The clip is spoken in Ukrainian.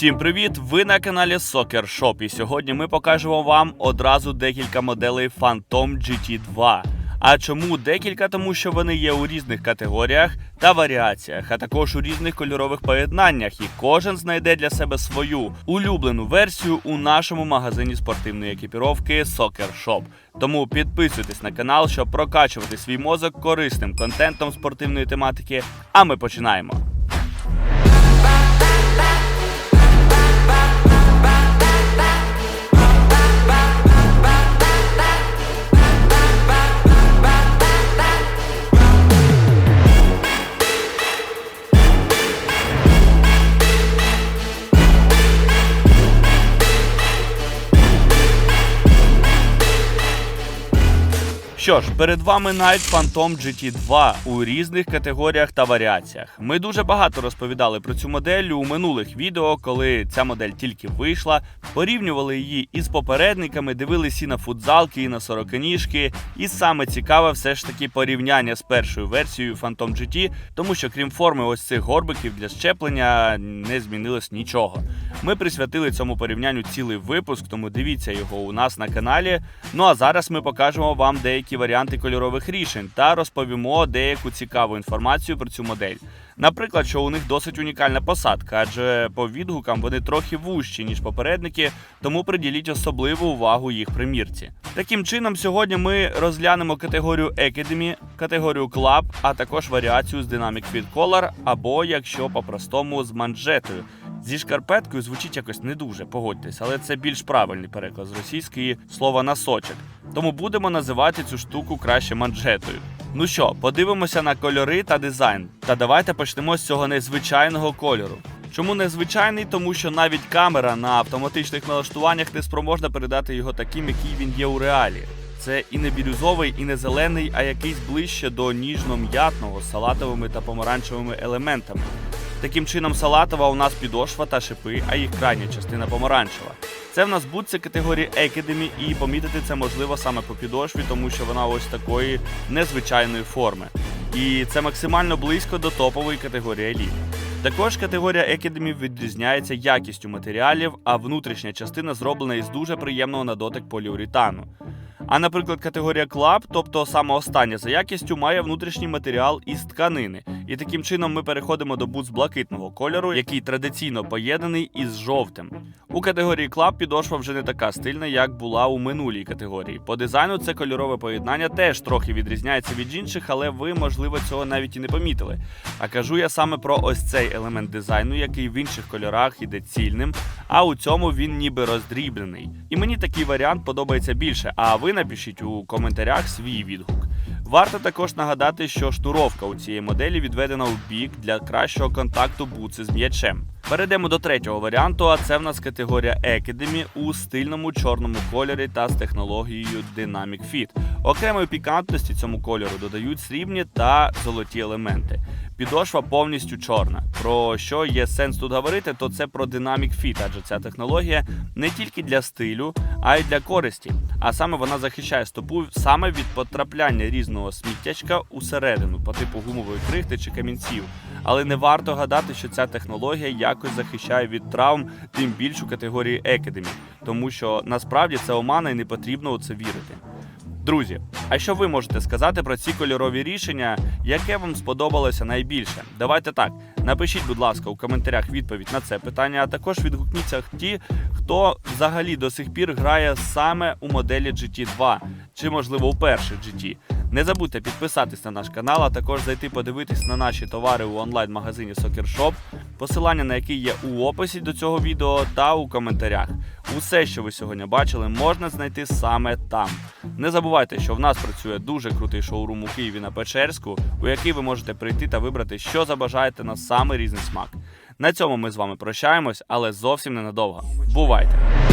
Всім привіт! Ви на каналі Soccer Shop і сьогодні ми покажемо вам одразу декілька моделей Phantom GT2. А чому декілька? Тому що вони є у різних категоріях та варіаціях, а також у різних кольорових поєднаннях, і кожен знайде для себе свою улюблену версію у нашому магазині спортивної екіпіровки Soccer Shop. Тому підписуйтесь на канал, щоб прокачувати свій мозок корисним контентом спортивної тематики. А ми починаємо. Що ж, перед вами Night Phantom GT2 у різних категоріях та варіаціях. Ми дуже багато розповідали про цю модель у минулих відео, коли ця модель тільки вийшла, порівнювали її із попередниками, дивилися і на футзалки, і на сороканіжки. І саме цікаве все ж таки порівняння з першою версією Phantom GT, тому що крім форми ось цих горбиків для щеплення не змінилось нічого. Ми присвятили цьому порівнянню цілий випуск, тому дивіться його у нас на каналі. Ну а зараз ми покажемо вам деякі варіанти кольорових рішень та розповімо деяку цікаву інформацію про цю модель. Наприклад, що у них досить унікальна посадка, адже по відгукам вони трохи вужчі, ніж попередники, тому приділіть особливу увагу їх примірці. Таким чином, сьогодні ми розглянемо категорію Academy, категорію Club, а також варіацію з Dynamic Fit Color, або якщо по-простому з манжетою. Зі шкарпеткою звучить якось не дуже, погодьтесь, але це більш правильний переклад з російської слова носочок. Тому будемо називати цю штуку краще манжетою. Ну що, подивимося на кольори та дизайн. Та давайте почнемо з цього незвичайного кольору. Чому незвичайний? Тому що навіть камера на автоматичних налаштуваннях не спроможна передати його таким, який він є у реалі. Це і не бірюзовий, і не зелений, а якийсь ближче до ніжно-м'ятного з салатовими та помаранчевими елементами. Таким чином, салатова у нас підошва та шипи, а їх крайня частина помаранчева. Це в нас бутси категорії Academy, і помітити це можливо саме по підошві, тому що вона ось такої незвичайної форми. І це максимально близько до топової категорії Elite. Також категорія Academy відрізняється якістю матеріалів, а внутрішня частина зроблена із дуже приємного на дотик поліуретану. А, наприклад, категорія Club, тобто саме остання за якістю, має внутрішній матеріал із тканини. І таким чином ми переходимо до бутс блакитного кольору, який традиційно поєднаний із жовтим. У категорії Club підошва вже не така стильна, як була у минулій категорії. По дизайну це кольорове поєднання теж трохи відрізняється від інших, але ви, можливо, цього навіть і не помітили. А кажу я саме про ось цей елемент дизайну, який в інших кольорах іде цільним, а у цьому він ніби роздрібнений. І мені такий варіант подобається більше. А ви напишіть у коментарях свій відгук. Варто також нагадати, що шнуровка у цієї моделі відведена у бік для кращого контакту буци з м'ячем. Перейдемо до третього варіанту, а це в нас категорія Academy у стильному чорному кольорі та з технологією Dynamic Fit. Окремої пікантності цьому кольору додають срібні та золоті елементи. Підошва повністю чорна. Про що є сенс тут говорити, то це про Dynamic Fit, адже ця технологія не тільки для стилю, а й для користі. А саме вона захищає стопу саме від потрапляння різного сміттячка усередину, по типу гумової крихти чи камінців. Але не варто гадати, що ця технологія якось захищає від травм, тим більше у категорії Academy, тому що насправді це омана і не потрібно у це вірити. Друзі, а що ви можете сказати про ці кольорові рішення, яке вам сподобалося найбільше? Давайте так. Напишіть, будь ласка, у коментарях відповідь на це питання, а також відгукніться ті, хто взагалі до сих пір грає саме у моделі GT2, чи можливо у перших GT. Не забудьте підписатись на наш канал, а також зайти подивитись на наші товари у онлайн-магазині Soccer Shop, посилання на який є у описі до цього відео та у коментарях. Усе, що ви сьогодні бачили, можна знайти саме там. Не забувайте, що в нас працює дуже крутий шоурум у Києві на Печерську, у який ви можете прийти та вибрати, що забажаєте на самий різний смак. На цьому ми з вами прощаємось, але зовсім ненадовго. Бувайте!